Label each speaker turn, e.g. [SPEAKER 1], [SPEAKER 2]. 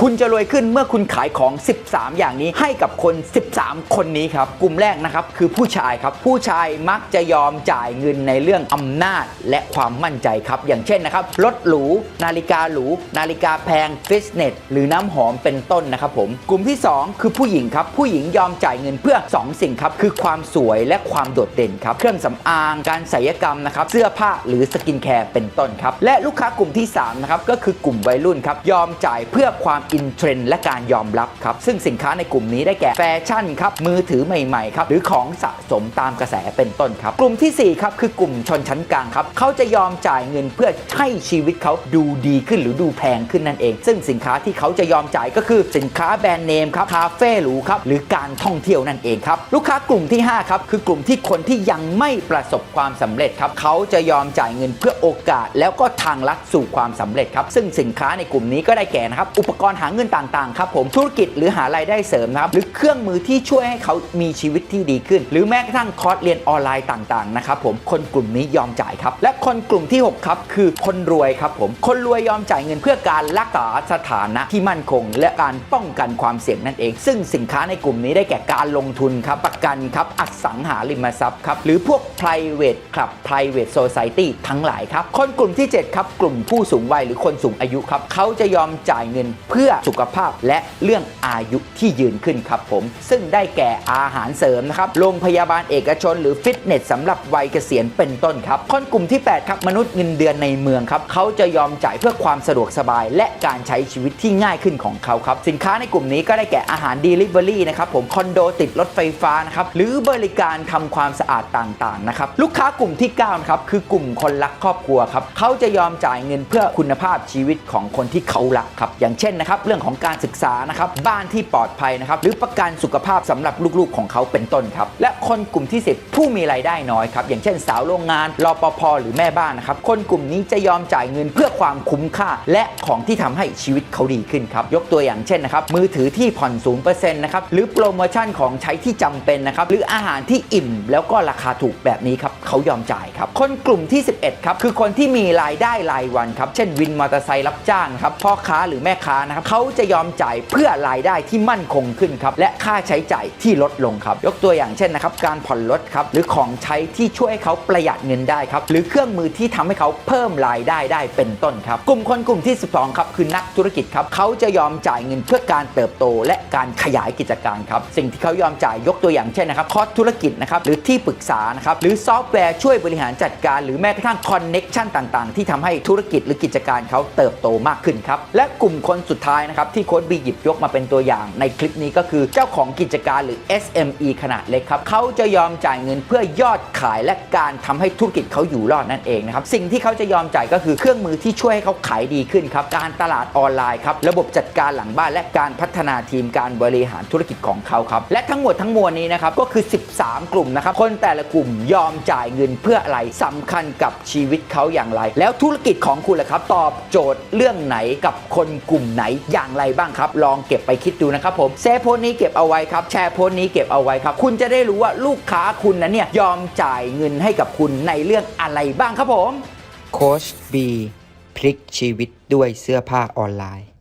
[SPEAKER 1] คุณจะรวยขึ้นเมื่อคุณขายของ 13 อย่างนี้ให้กับคน 13 คนนี้ครับ กลุ่มแรกนะครับคือผู้ชายครับ ผู้ชายมักจะยอมจ่ายเงินในเรื่องอำนาจและความมั่นใจครับ อย่างเช่นนะครับ รถหรู นาฬิกาหรู นาฬิกาแพง ฟิตเนส หรือน้ำหอมเป็นต้นนะครับผม กลุ่มที่ 2 คือผู้หญิงครับ ผู้หญิงยอมจ่ายเงินเพื่อ 2 สิ่งครับ คือความสวยและความโดดเด่นครับ เครื่องสำอาง การศัลยกรรมนะครับ เสื้อผ้าหรือสกินแคร์เป็นต้นครับ และลูกค้ากลุ่มที่3นะครับ ก็คือกลุ่มวัยรุ่นครับ ยอมจ่ายเพื่อความอินเทรนด์และการยอมรับครับ ซึ่งสินค้าในกลุ่มนี้ได้แก่แฟชั่นครับมือถือใหม่ๆครับหรือของสะสมตามกระแสเป็นต้นครับ กลุ่มทีสี่ 4 ครับ คือกลุ่มชนชั้นกลางครับเขาจะยอมจ่ายเงินเพื่อให้ชีวิตเขาดูดีขึ้นหรือดูแพงขึ้นนั่นเอง ซึ่งสินค้าที่เขาจะยอมจ่ายก็คือสินค้าแบรนด์เนมครับคาเฟ่หรูครับหรือการท่องเที่ยวนั่นเองครับลูกค้ากลุ่มที่5ครับคือกลุ่มที่คนที่ยังไม่ประสบความสำเร็จครับเขาจะยอมจ่ายเงินเพื่อโอกาส แล้วก็ทางลัดสู่ความสำเร็จครับซึ่งสินค้าในกลุ่มนี้ก็ได้แก่นะครับอุปกรณ์หาเงินต่างๆครับผมธุรกิจหรือหารายได้เสริมนะครับหรือเครื่องมือที่ช่วยให้เขามีชีวิตที่ดีขึ้น หรือแม้กระทั่งคอร์สเรียนออนไลน์ต่างๆนะครับผมคนกลุ่มนี้ยอมจ่ายครับ และคนกลุ่มที่ 6 ครับ คือคนรวยครับผมคนรวยยอมจ่ายเงินเพื่อการรักษาสถานะที่มั่นคง และการป้องกันความเสี่ยงนั่นเอง ซึ่งสินค้าในกลุ่มนี้ได้แก่การลงทุนครับประกันครับอสังหาริมทรัพย์ครับหรือพวก private ครับ private society ทั้งหลายครับคนกลุ่มที่ 7 ครับ กลุ่มผู้สูงวัยหรือคนสูงอายุครับเขาจะยอมจ่ายเงินเพื่อื่อสุขภาพและเรื่องอายุที่ยืนขึ้นครับผม ซึ่งได้แก่อาหารเสริมนะครับโรงพยาบาลเอกชน หรือฟิตเนสสำหรับวัยเกษียณเป็นต้นครับคนกลุ่มที่ 8 ครับ มนุษย์เงินเดือนในเมืองครับเขาจะยอมจ่ายเพื่อความสะดวกสบาย และการใช้ชีวิตที่ง่ายขึ้นของเขาครับ สินค้าในกลุ่มนี้ก็ได้แก่อาหาร Delivery นะครับผมคอนโดติดรถไฟฟ้านะครับหรือบริการทำความสะอาดต่างๆนะครับลูกค้ากลุ่มที่9นะครับคือกลุ่มคนรักครอบครัวครับเขาจะยอมจ่ายเงินเพื่อคุณภาพชีวิตของคนที่เขารักครับอย่างเช่นนะครับเรื่องของการศึกษานะครับบ้านที่ปลอดภัยนะครับหรือประกันสุขภาพสำหรับลูกๆของเขาเป็นต้นครับและคนกลุ่มที่ 10 ผู้มีรายได้น้อยครับอย่างเช่นสาวโรงงานรปภหรือแม่บ้านนะครับคนกลุ่มนี้จะยอมจ่ายเงินเพื่อความคุ้มค่า และของที่ทำให้ชีวิตเขาดีขึ้นครับยกตัวอย่างเช่นนะครับมือถือที่ผ่อน0%นะครับหรือโปรโมชั่นของใช้ที่จำเป็นนะครับหรืออาหารที่อิ่ม แล้วก็ราคาถูกแบบนี้ครับเขายอมจ่ายครับคนกลุ่มที่ 11ครับคือคนที่มีรายได้รายวันครับเช่นวินมอเตอร์ไซค์รับจ้างครับพ่อค้าหรือแม่ค้านะครับเขาจะยอมจ่ายเพื่อรายได้ที่มั่นคงขึ้นครับและค่าใช้จ่ายที่ลดลงครับ ยกตัวอย่างเช่นนะครับการผ่อนรถครับหรือของใช้ที่ช่วยให้เขาประหยัดเงินได้ครับหรือเครื่องมือที่ทำให้เขาเพิ่มรายได้ได้เป็นต้นครับ กลุ่มคนกลุ่มที่ 12ครับคือนักธุรกิจครับเขาจะยอมจ่ายเงินเพื่อการเติบโต และการขยายกิจการครับสิ่งที่เขายอมจ่ายยกตัวอย่างเช่นนะครับคอร์สธุรกิจนะครับหรือที่ปรึกษานะครับหรือซอฟต์แวร์ช่วยบริหารจัดการ หรือแม้กระทั่งคอนเน็กชันต่างๆ ที่ทำให้ธุรกิจหรือกิจการเขาเติบโตมากขึ้นครับและกลุ่มคนสุดท้ายนะครับที่โค้ดบีหยิบยกมาเป็นตัวอย่างในคลิปนี้ก็คือเจ้าของกิจการหรือ SME ขนาดเล็กครับเขาจะยอมจ่ายเงินเพื่อยอดขายและการทำให้ธุรกิจเขาอยู่รอดนั่นเองนะครับสิ่งที่เขาจะยอมจ่ายก็คือเครื่องมือที่ช่วยให้เขาขายดีขึ้นครับการตลาดออนไลน์ครับระบบจัดการหลังบ้านและการพัฒนาทีมการบริหารธุรกิจของเขาครับและทั้งหมดทั้งมวลนี้นะครับก็คือ 13 กลุ่มนะครับคนแต่ละกลุ่มยอมจ่ายเงินเพื่ออะไรสำคัญกับชีวิตเขาอย่างไร แล้วธุรกิจของคุณล่ะครับ ตอบโจทย์เรื่องไหนกับคนกลุ่มไหนอย่างไรบ้างครับ ลองเก็บไปคิดดูนะครับผมเซฟโพสต์นี้เก็บเอาไว้ครับแชร์โพสต์นี้เก็บเอาไว้ครับ คุณจะได้รู้ว่าลูกค้าคุณนั้นเนี่ยยอมจ่ายเงินให้กับคุณในเรื่องอะไรบ้างครับผมโคชบีพลิกชีวิตด้วยเสื้อผ้าออนไลน์